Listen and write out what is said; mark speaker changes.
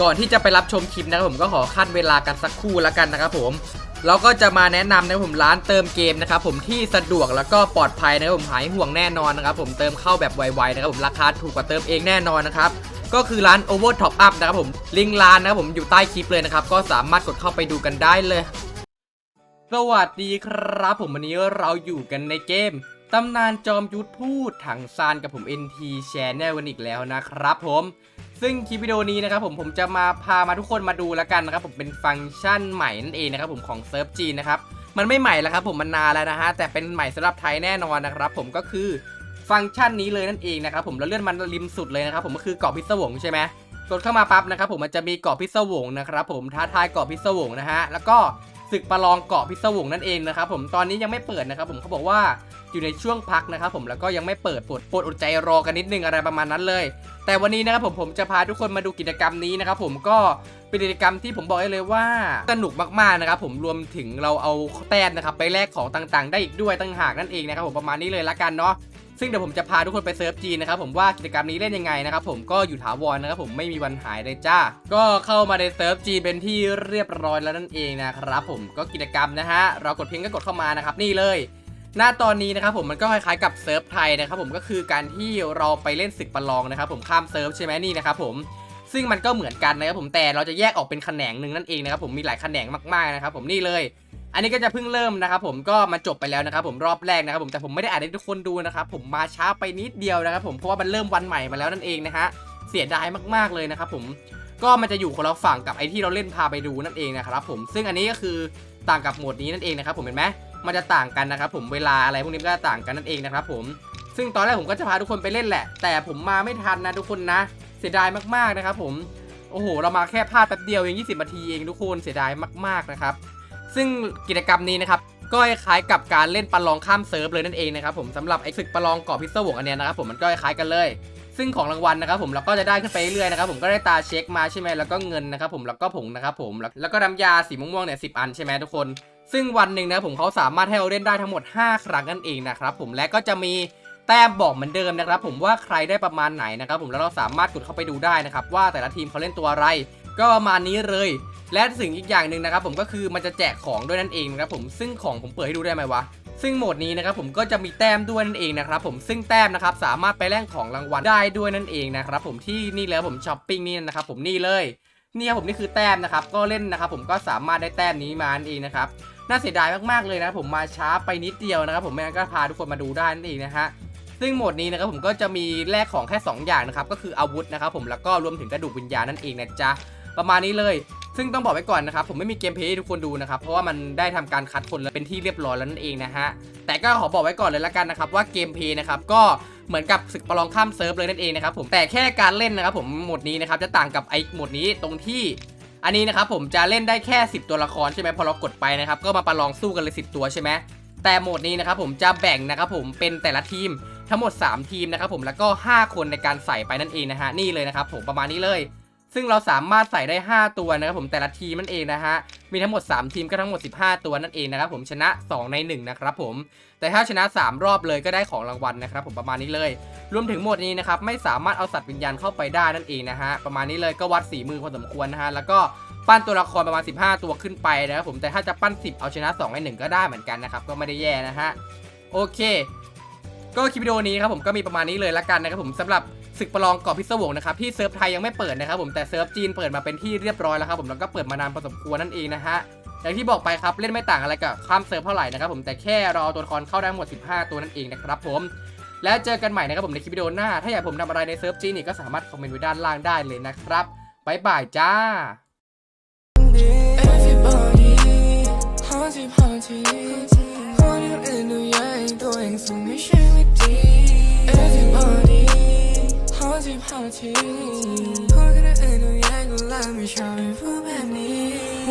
Speaker 1: ก่อนที่จะไปรับชมคลิปนะครับผมก็ขอขั้นเวลากันสักครู่แล้วกันนะครับผมเราก็จะมาแนะนำนะครับผมร้านเติมเกมนะครับผมที่สะดวกแล้วก็ปลอดภัยนะครับผมหายห่วงแน่นอนนะครับผมเติมเข้าแบบไวๆนะครับผมราคาถูกกว่าเติมเองแน่นอนนะครับก็คือร้าน Over Top Up นะครับผมลิงก์ร้านนะครับผมอยู่ใต้คลิปเลยนะครับก็สามารถกดเข้าไปดูกันได้เลย สวัสดีครับ ผมวันนี้เราอยู่กันในเกมตำนานจอมยุทธพูดถังซานกับผม NT Channel วันอีกแล้วนะครับผม ซึ่งคลิปวิดีโอนี้นะครับผมผมจะมาพามาทุกคนมาดูแล้วกันนะครับผมเป็นฟังก์ชันใหม่นั่นเองนะครับผมของเซิร์ฟจีนนะครับมันไม่ใหม่แล้วครับผมมันนานแล้วนะฮะแต่เป็นใหม่สำหรับไทยแน่นอนนะครับผมก็คือฟังก์ชันนี้เลยนั่นเองนะครับผมแล้วเลื่อนมันริมสุดเลยนะครับผมก็คือเกาะพิศวงใช่ไหมกดเข้ามาปั๊บนะครับผมมันจะมีเกาะพิศวงนะครับผมท้าทายเกาะพิศวงนะฮะแล้วก็ศึกประลองเกาะพิศวงนั่นเองนะครับผมตอนนี้ยังไม่เปิดนะครับผมเขาบอกว่า อยู่ในช่วงพักนะครับผมแล้วก็ยังไม่เปิดปวดปวดอดใจรอกันนิดนึงอะไรประมาณนั้นเลย แต่วันนี้นะครับผมผมจะพาทุกคนมาดูกิจกรรมนี้นะครับผมก็เป็นกิจกรรมที่ผมบอกได้เลยว่าสนุกมากๆนะครับผมรวมถึงเราเอาแต้มนะครับไปแลกของต่างๆ ได้อีกด้วยตั้งหากนั่นเองนะครับผมประมาณนี้เลยละกันเนาะซึ่งเดี๋ยวผมจะพาทุกคนไปเซิร์ฟจีนนะครับผมว่ากิจกรรมนี้เล่นยังไงนะครับผมก็อยู่ถาวรนะครับผมไม่มีวันหายเลยจ้า ก็เข้ามาในเซิร์ฟจีนเป็นที่เรียบร้อยแล้วนั่นเองนะครับผมก็กิจกรรมนะฮะเรากดเพียงก็กดเข้ามานะครับนี่เลย หน้าตอนนี้นะครับผมมันก็คล้ายๆกับเซิร์ฟไทยนะครับผมก็คือการที่เราไปเล่นศึกประลองนะครับผมข้ามเซิร์ฟใช่ไหมนี่นะครับผมซึ่งมันก็เหมือนกันนะครับผมแต่เราจะแยกออกเป็นแขนงหนึ่งนั่นเองนะครับผมมีหลายแขนงมากๆนะครับผมนี่เลย อันนี้ก็จะเพิ่งเริ่มนะครับผมก็มาจบไปแล้วนะครับผมรอบแรกนะครับผมแต่ผมไม่ได้อ่านให้ทุกคนดูนะครับผมมาช้าไปนิดเดียวนะครับผมเพราะว่ามันเริ่มวันใหม่มาแล้วนั่นเองนะฮะเสียดายมากๆเลยนะครับผมก็มันจะอยู่คนละฝั่งกับไอที่เราเล่นพาไปดูนั่นเองนะครับผมซึ่งอันนี้ก็คือต่างกับโหมดนี้นั่นเองนะครับผมเห็นไหมมันจะต่างกันนะครับผมเวลาอะไรพวกนี้ก็ต่างกันนั่นเองนะครับผมซึ่งตอนแรกผมก็จะพาทุกคนไปเล่นแหละ แต่ผมมาไม่ทันนะทุกคนนะ เสียดายมากๆนะครับผมโอ้โห เรามาแค่พลาดแป๊บเดียวเอง20นาทีเองทุกคนเสียดายมากๆนะครับ ซึ่งกิจกรรมนี้นะครับก็คล้ายกับการเล่นประลองข้ามเซิร์ฟเลยนั่นเองนะครับผมสำหรับไอ้ศึกประลองเกาะพิศวงอันเนี้ยนะครับผมมันก็คล้ายกันเลย ซึ่งของรางวัลนะครับผมเราก็จะได้ขึ้นไปเรื่อยๆนะครับผมก็ได้ตาเช็คมาใช่ไหมแล้วก็เงินนะครับผมแล้วก็ผงนะครับผมแล้วก็น้ำยาสีม่วงๆเนี่ยสิอันใช่ไหมทุกคน ซึ่งวันหนึ่งนะผมเขาสามารถให้เราเล่นได้ทั้งหมด 5 ครั้งนั่นเองนะครับผมและก็จะมีแต้มบอกเหมือนเดิมนะครับผมว่าใครได้ประมาณไหนนะครับผมแล้วเราสามารถกดเข้าไปดูได้นะครับว่าแต่ละทีมเขาเล่นตัวอะไร ก็ประมาณนี้เลย และสิ่งอีกอย่างหนึ่งนะครับผมก็คือมันจะแจกของด้วยนั่นเองนะครับผมซึ่งของผมเปิดให้ดูได้ไหมวะ ซึ่งโหมดนี้นะครับผมก็จะมีแต้มด้วยนั่นเองนะครับผมซึ่งแต้มนะครับสามารถไปแลกของรางวัลได้ด้วยนั่นเองนะครับผมที่นี่แล้วผมช้อปปิ้งนี่นะครับผมนี่เลยนี่ครับผมนี่คือแต้มนะครับก็เล่นนะครับผมก็สามารถได้แต้มนี้มานั่นเองนะครับน่าเสียดายมากๆเลยนะผมมาช้าไปนิดเดียวนะครับผมไม่งั้นก็พาทุกคนมาดูได้นั่นเองนะฮะซึ่งโหมดนี้นะครับผมก็จะมีแลกของแค่ 2 อย่างนะครับก็คืออาวุธนะครับผมแล้วก็รวมถึงกระดูกวิญญาณนั่นเองนะจ๊ะประมาณนี้เลย ซึ่งต้องบอกไว้ก่อนนะครับผมไม่มีเกมเพลย์ให้ทุกคนดูนะครับเพราะว่ามันได้ทำการคัดคนแล้วเป็นที่เรียบร้อยแล้วนั่นเองนะฮะแต่ก็ขอบอกไว้ก่อนเลยละกันนะครับว่าเกมเพลย์นะครับก็เหมือนกับศึกประลองข้ามเซิร์ฟเลยนั่นเองนะครับผมแต่แค่การเล่นนะครับผมโหมดนี้นะครับจะต่างกับไอ้โหมดนี้ตรงที่อันนี้นะครับผมจะเล่นได้แค่ 10 ตัวละครใช่ไหมพอเรากดไปนะครับก็มาประลองสู้กันเลย 10 ตัวใช่ไหมแต่โหมดนี้นะครับผมจะแบ่งนะครับผมเป็นแต่ละทีมทั้งหมด 3 ทีมนะครับผมแล้วก็ 5 คนในการใส่ไปนั่นเองนะฮะนี่เลยนะครับผมประมาณนี้เลย ซึ่งเราสามารถใส่ได้ 5 ตัวนะครับผมแต่ละทีมนั่นเองนะฮะมีทั้งหมด 3 ทีมก็ทั้งหมด 15 ตัวนั่นเองนะครับผมชนะ 2 ใน 1 นะครับผมแต่ถ้าชนะ 3 รอบเลยก็ได้ของรางวัลนะครับผมประมาณนี้เลย รวมถึงหมดนี้นะครับไม่สามารถเอาสัตว์วิญญาณเข้าไปได้นั่นเองนะฮะประมาณนี้เลยก็วัดสีมือพอสมควรนะฮะแล้วก็ปั้นตัวละครประมาณ 15 ตัวขึ้นไปนะครับผมแต่ถ้าจะปั้น 10 เอาชนะ 2 ใน 1 ก็ได้เหมือนกันนะครับก็ไม่ได้แย่นะฮะโอเคก็คลิปวิดีโอนี้ครับผมก็มีประมาณนี้เลยละกันนะครับผมสำหรับ ศึกประลองเกาะพิศวงนะครับที่เซิร์ฟไทยยังไม่เปิดนะครับผมแต่เซิร์ฟจีนเปิดมาเป็นที่เรียบร้อยแล้วครับผมแล้วก็เปิดมานานพอสมควรนั่นเองนะฮะอย่างที่บอกไปครับเล่นไม่ต่างอะไรกับข้ามเซิร์ฟเท่าไหร่นะครับผมแต่แค่เราเอาตัวละครเข้าได้หมด 15 ตัวนั่นเองนะครับผม แล้วเจอกันใหม่นะครับผมในคลิปวิดีโอหน้า ถ้าอยากผมทำอะไรในเซิร์ฟจีนนี่ก็สามารถคอมเมนต์ไว้ด้านล่างได้เลยนะครับบ๊ายบายจ้า
Speaker 2: Everybody 好奇好奇，和你人都愿意多因素没选为题。 Everybody 好奇好奇，和你人都愿意过来没小人不叛逆。